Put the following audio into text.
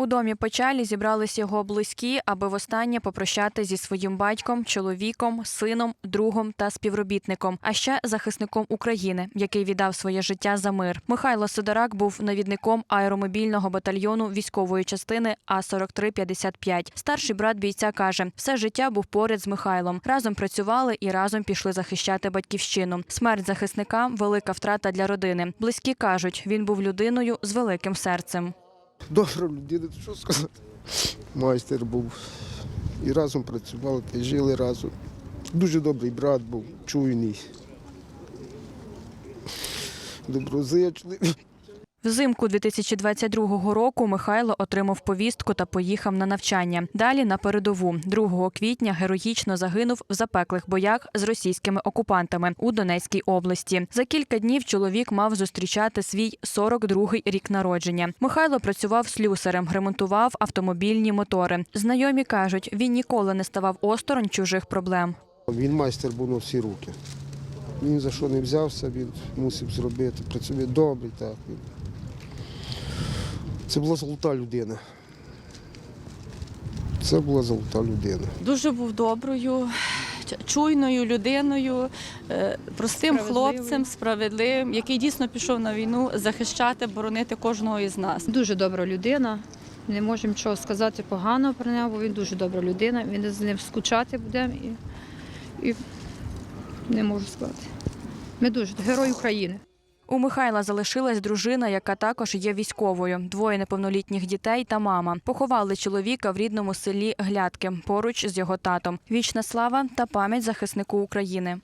У домі печалі зібрались його близькі, аби востаннє попрощати зі своїм батьком, чоловіком, сином, другом та співробітником, а ще захисником України, який віддав своє життя за мир. Михайло Сидорак був навідником аеромобільного батальйону військової частини А 4355 Старший брат бійця каже, все життя був поряд з Михайлом. Разом працювали і разом пішли захищати батьківщину. Смерть захисника велика втрата для родини. Близькі кажуть, він був людиною з великим серцем. Добра людина, що сказати. Майстер був. І разом працювали, і жили разом. Дуже добрий брат був, чуйний. Доброзичливий. Взимку 2022 року Михайло отримав повістку та поїхав на навчання. Далі на передову 2 квітня героїчно загинув в запеклих боях з російськими окупантами у Донецькій області. За кілька днів чоловік мав зустрічати свій 42-й рік народження. Михайло працював слюсарем, ремонтував автомобільні мотори. Знайомі кажуть, він ніколи не ставав осторонь чужих проблем. Він майстер був на всі руки. Він за що не взявся, він мусив зробити. Працює добрий, так. Це була золота людина. Це була золота людина. Дуже був доброю, чуйною людиною, е, простим хлопцем, справедливим, який дійсно пішов на війну захищати, боронити кожного із нас. Дуже добра людина. Не можемо нічого сказати поганого про нього, бо він дуже добра людина. Він з ним скучати будемо і, і не можу сказати. Ми дуже герой України. У Михайла залишилась дружина, яка також є військовою, двоє неповнолітніх дітей та мама. Поховали чоловіка в рідному селі Глядки поруч з його татом. Вічна слава та пам'ять захиснику України.